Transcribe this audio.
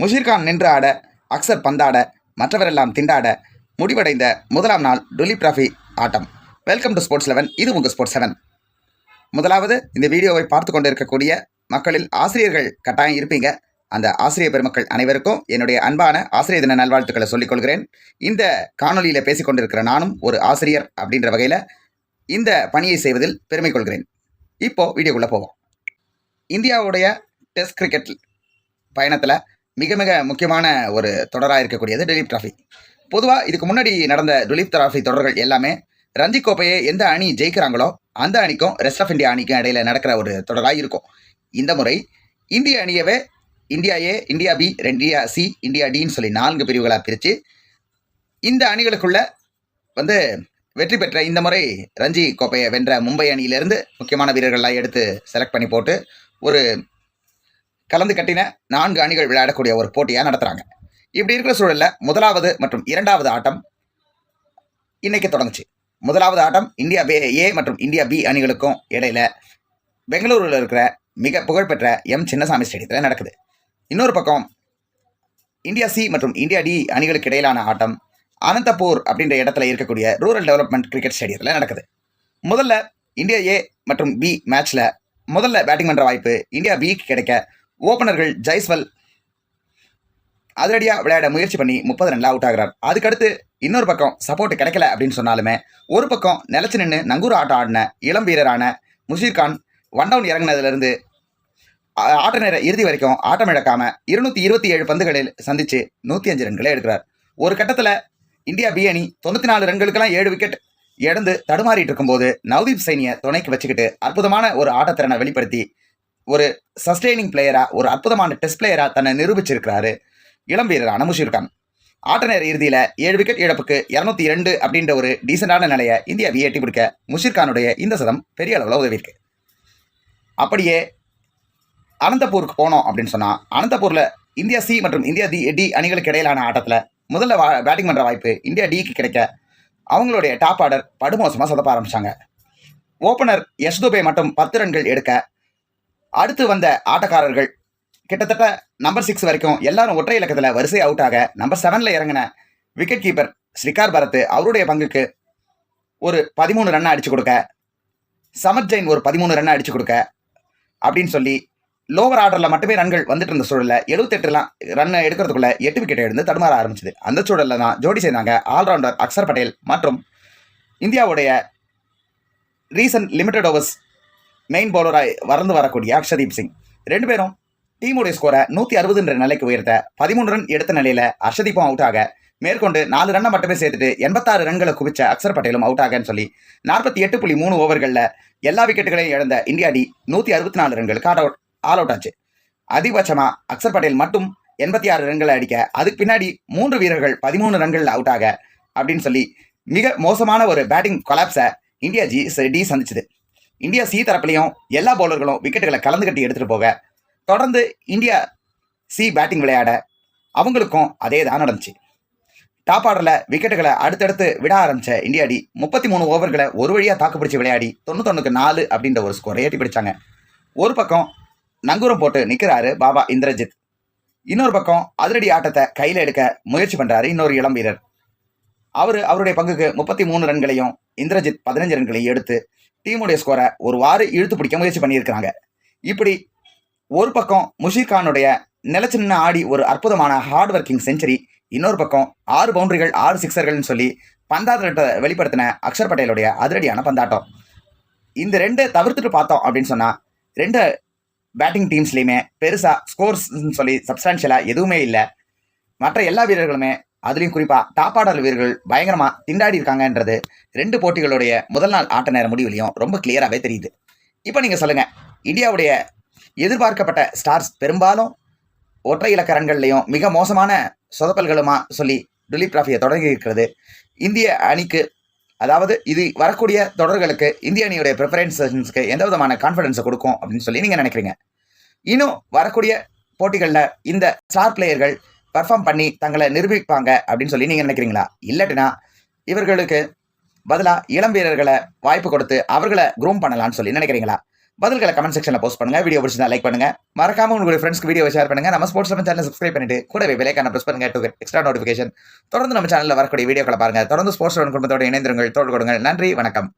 முஷிர்கான் நின்று ஆட அக்சர் பந்தாட மற்றவரெல்லாம் திண்டாட முடிவடைந்த முதலாம் நாள் டுலிப் டிராஃபி ஆட்டம். வெல்கம் டு ஸ்போர்ட்ஸ் லெவன் இது உங்கள் ஸ்போர்ட்ஸ் செவன் முதலாவது இந்த வீடியோவை பார்த்து கொண்டு இருக்கக்கூடிய மக்களில் ஆசிரியர்கள் கட்டாயம் இருப்பீங்க. அந்த ஆசிரியர் பெருமக்கள் அனைவருக்கும் என்னுடைய அன்பான ஆசிரியர் தின நல்வாழ்த்துக்களை சொல்லிக் கொள்கிறேன். இந்த காணொலியில் பேசிக்கொண்டிருக்கிற நானும் ஒரு ஆசிரியர் அப்படின்ற வகையில் இந்த பணியை செய்வதில் பெருமை கொள்கிறேன். இப்போது வீடியோக்குள்ளே போவோம். இந்தியாவுடைய டெஸ்ட் கிரிக்கெட் பயணத்தில் மிக மிக முக்கியமான ஒரு தொடராக இருக்கக்கூடியது டிலீப் டிராஃபி. பொதுவாக இதுக்கு முன்னாடி நடந்த டிலீப் டிராஃபி தொடர்கள் எல்லாமே ரஞ்சி கோப்பையை எந்த அணி ஜெயிக்கிறாங்களோ அந்த அணிக்கும் ரெஸ்ட் ஆஃப் இந்தியா அணிக்கும் இடையில நடக்கிற ஒரு தொடராக இருக்கும். இந்த முறை இந்திய அணியவே India A India B India C India டின்னு சொல்லி நான்கு பிரிவுகளாக பிரித்து இந்த அணிகளுக்குள்ள வந்து வெற்றி பெற்ற இந்த முறை ரஞ்சி கோப்பையை வென்ற மும்பை அணியிலிருந்து முக்கியமான வீரர்கள்லாம் எடுத்து செலக்ட் பண்ணி போட்டு ஒரு கலந்து கட்டின நான்கு அணிகள் விளையாடக்கூடிய ஒரு போட்டியாக நடத்துகிறாங்க இப்படி இருக்கிற சூழலில் முதலாவது மற்றும் இரண்டாவது ஆட்டம் இன்றைக்கி தொடங்குச்சு. முதலாவது ஆட்டம் இந்தியா பே ஏ மற்றும் இந்தியா பி அணிகளுக்கும் இடையில பெங்களூரில் இருக்கிற மிக புகழ்பெற்ற எம் சின்னசாமி ஸ்டேடியத்தில் நடக்குது. இன்னொரு பக்கம் இந்தியா சி மற்றும் இந்தியா டி அணிகளுக்கு இடையிலான ஆட்டம் அனந்தபூர் அப்படின்ற இடத்துல இருக்கக்கூடிய ரூரல் டெவலப்மெண்ட் கிரிக்கெட் ஸ்டேடியத்தில் நடக்குது. முதல்ல இந்தியா ஏ மற்றும் பி மேட்ச்சில் முதல்ல பேட்டிங் பண்ணுற வாய்ப்பு இந்தியா பிக்கு கிடைக்க ஓப்பனர்கள் ஜெய்ஸ்வல் அதிரடியாக விளையாட முயற்சி பண்ணி முப்பது ரன்ல அவுட் ஆகிறார். அதுக்கடுத்து இன்னொரு பக்கம் சப்போர்ட் கிடைக்கல அப்படின்னு சொன்னாலுமே ஒரு பக்கம் நிலச்சி நின்று நங்கூர் ஆட்டம் ஆடின இளம் வீரரான முஷீர் கான் ஒன் டவுன் இறங்கினதுலேருந்து ஆட்ட நேர இறுதி வரைக்கும் ஆட்டம் இழக்காம இருநூத்தி இருபத்தி ஏழு பந்துகளில் சந்திச்சு நூற்றி அஞ்சு ரன்களை எடுக்கிறார். ஒரு கட்டத்தில் இந்தியா பி அணி தொண்ணூற்றி நாலு ரன்களுக்கெல்லாம் ஏழு விக்கெட் இழந்து தடுமாறிட்டு இருக்கும்போது நவ்தீப் சைனியை துணைக்கு வச்சுக்கிட்டு அற்புதமான ஒரு ஆட்டத்திறனை வெளிப்படுத்தி ஒரு சஸ்டெய்னிங் பிளேயராக ஒரு அற்புதமான டெஸ்ட் பிளேயராக தன்னை நிரூபிச்சிருக்கிறாரு. இளம் வீரரான முஷீர் கான் ஆட்ட நேர இறுதியில் ஏழு விக்கெட் இழப்புக்கு இரநூத்தி இரண்டு அப்படின்ற ஒரு டீசெண்டான நிலையை இந்தியா வியட்டி பிடிக்க முஷிர்கானுடைய இந்த சதம் பெரிய அளவில் உதவியிருக்கு அப்படியே அனந்தபூருக்கு போனோம் அப்படின்னு சொன்னால் அனந்தபூரில் இந்தியா சி மற்றும் இந்தியா டி டி அணிகளுக்கு இடையிலான ஆட்டத்தில் முதல்ல வா பேட்டிங் பண்ணுற வாய்ப்பு இந்தியா டிக்கு கிடைக்க அவங்களுடைய டாப் ஆர்டர் படுமோசமாக சொதப்ப ஆரம்பிச்சாங்க. ஓப்பனர் யஷ்துபே மட்டும் பத்து ரன்கள் எடுக்க அடுத்து வந்த ஆட்டக்காரர்கள். கிட்டத்தட்ட நம்பர் சிக்ஸ் வரைக்கும் எல்லாரும் ஒற்றை இலக்கத்தில் வரிசை அவுட் ஆக நம்பர் செவனில் இறங்கின விக்கெட் கீப்பர் ஸ்ரீகார் பரத் அவருடைய பங்குக்கு ஒரு பதிமூணு ரன் அடிச்சு கொடுக்க சமத் ஜெயின் ஒரு பதிமூணு ரன் அடிச்சு கொடுக்க அப்படின்னு சொல்லி லோவர் ஆர்டரில் மட்டுமே ரன்கள் வந்துட்டு இருந்த சூழலில் எழுபத்தெட்டுலாம் ரன் எடுக்கிறதுக்குள்ள எட்டு விக்கெட் எடுத்து தடுமாற ஆரம்பிச்சது. அந்த சூழலில் தான் ஜோடி செய்தாங்க ஆல்ரவுண்டர் அக்சர் பட்டேல் மற்றும் இந்தியாவுடைய ரீசன்ட் லிமிடெட் ஓவர்ஸ் மெயின் பவுலராக வறந்து வரக்கூடிய அக்ஷதீப் சிங். ரெண்டு பேரும் டீமுடைய ஸ்கோரை நூற்றி அறுபதுன்ற நிலைக்கு உயர்த்த பதிமூணு ரன் எடுத்த நிலையில் அர்ஷதீப்பும் அவுட் ஆக மேற்கொண்டு நாலு ரன்னை மட்டுமே சேர்த்துட்டு எண்பத்தாறு ரன்களை குவிச்ச அக்சர் பட்டேலும் அவுட் ஆகன்னு சொல்லி நாற்பத்தி எட்டு புள்ளி மூணு ஓவர்களில் எல்லா விக்கெட்டுகளையும் இழந்த இந்தியா டி நூற்றி அறுபத்தி நாலு ரன்களுக்கு ஆட் அவுட் ஆல் அவுட் ஆச்சு. அதிகபட்சமாக அக்சர் பட்டேல் மட்டும் எண்பத்தி ஆறு ரன்களை அடிக்க அதுக்கு பின்னாடி மூன்று வீரர்கள் பதிமூணு ரன்களில் அவுட் ஆக அப்படின்னு சொல்லி மிக மோசமான ஒரு பேட்டிங் கொலாப்ஸை இந்தியா ஜி டி சந்திச்சுது. இந்தியா சி தரப்புலையும் எல்லா பவுலர்களும் விக்கெட்டுகளை கலந்து கட்டி எடுத்துகிட்டு போக தொடர்ந்து இந்தியா சி பேட்டிங் விளையாட அவங்களுக்கும் அதே தான் நடந்துச்சு. டாப் ஆர்டரில் விக்கெட்டுகளை அடுத்தடுத்து விட ஆரம்பிச்ச இந்தியா அடி முப்பத்தி மூணு ஓவர்களை ஒரு வழியாக தாக்குப்பிடிச்சு விளையாடி தொண்ணூத்தொன்னுக்கு நாலு அப்படின்ற ஒரு ஸ்கோரை ஏற்றி பிடிச்சாங்க. ஒரு பக்கம் நங்கூரம் போட்டு நிற்கிறாரு பாபா இந்திரஜித். இன்னொரு பக்கம் அதிரடி ஆட்டத்தை கையில் எடுக்க முயற்சி பண்ணுறாரு இன்னொரு இளம் வீரர். அவர் அவருடைய பங்குக்கு முப்பத்தி மூணு ரன்களையும் இந்திரஜித் பதினஞ்சு ரன்களையும் எடுத்து டீமுடைய ஸ்கோரை ஒரு வாரு இழுத்து பிடிக்க முயற்சி பண்ணியிருக்கிறாங்க. இப்படி ஒரு பக்கம் முஷீர் கானுடைய நிலச்சி நின்று ஆடி ஒரு அற்புதமான ஹார்ட் ஒர்க்கிங் செஞ்சுரி இன்னொரு பக்கம் ஆறு பவுண்டரிகள் ஆறு சிக்ஸர்கள்னு சொல்லி பந்தாட்டத்தை வெளிப்படுத்தின அக்ஷர் பட்டேலுடைய அதிரடியான பந்தாட்டம். இந்த ரெண்டு தவிர்த்துட்டு பார்த்தோம் அப்படின்னு சொன்னால் ரெண்டு பேட்டிங் டீம்ஸ்லையுமே பெருசாக ஸ்கோர்ஸ்ன்னு சொல்லி சப்ஸ்டான்ஷியலாக எதுவுமே இல்லை. மற்ற எல்லா வீரர்களுமே அதுலேயும் குறிப்பாக டாப்பாடல் வீரர்கள் பயங்கரமாக திண்டாடி இருக்காங்கன்றது ரெண்டு போட்டிகளுடைய முதல் நாள் ஆட்ட நேர முடிவுலையும் ரொம்ப கிளியராகவே தெரியுது. இப்போ நீங்கள் சொல்லுங்கள் இந்தியாவுடைய எதிர்பார்க்கப்பட்ட ஸ்டார்ஸ் பெரும்பாலும் ஒற்றை இலக்க ரன்கள்லையும் மிக மோசமான சொதப்பல்களுமா சொல்லி டுலீப் ராஃபியை தொடங்கி இருக்கிறது. இந்திய அணிக்கு அதாவது இது வரக்கூடிய தொடர்களுக்கு இந்திய அணியுடைய ப்ரிஃபரன்ஸஸ்க்கு எந்த விதமான கான்ஃபிடன்ஸை கொடுக்கும் அப்படின்னு சொல்லி நீங்கள் நினைக்கிறீங்க. இன்னும் வரக்கூடிய போட்டிகளில் இந்த ஸ்டார் பிளேயர்கள் பர்ஃபார்ம் பண்ணி தங்களை நிரூபிப்பாங்க அப்படின்னு சொல்லி நீங்கள் நினைக்கிறீங்களா? இல்லட்டுனா இவர்களுக்கு பதிலாக இளம் வீரர்களை வாய்ப்பு கொடுத்து அவர்களை க்ரூம் பண்ணலாம்னு சொல்லி நினைக்கிறீங்களா? பதில்களை கமெண்ட் செக்ஷனில் போஸ்ட் பண்ணுங்க. வீடியோ பிடிச்சிருந்தா லைக் பண்ணுங்க. மறக்காம உங்களுடைய ஃப்ரெண்ட்ஸ்க்கு வீடியோ ஷேர் பண்ணுங்க. நம்ம ஸ்போர்ட்ஸ் செவன் சேனல் சப்ஸ்கிரைப் பண்ணிட்டு கூடவே விலைக்கான ப்ரெஸ் பண்ணுங்க. டு எக்ஸ்ட்ரா நோட்டிஃபிகேஷன் தொடர்ந்து நம்ம சேனலில் வரக்கூடிய வீடியோக்களை பாருங்க. தொடர்ந்து ஸ்போர்ட்ஸ் செவன் குடும்பத்தோட இணைந்திருங்கள். தோல் கொடுங்கள். நன்றி. வணக்கம்.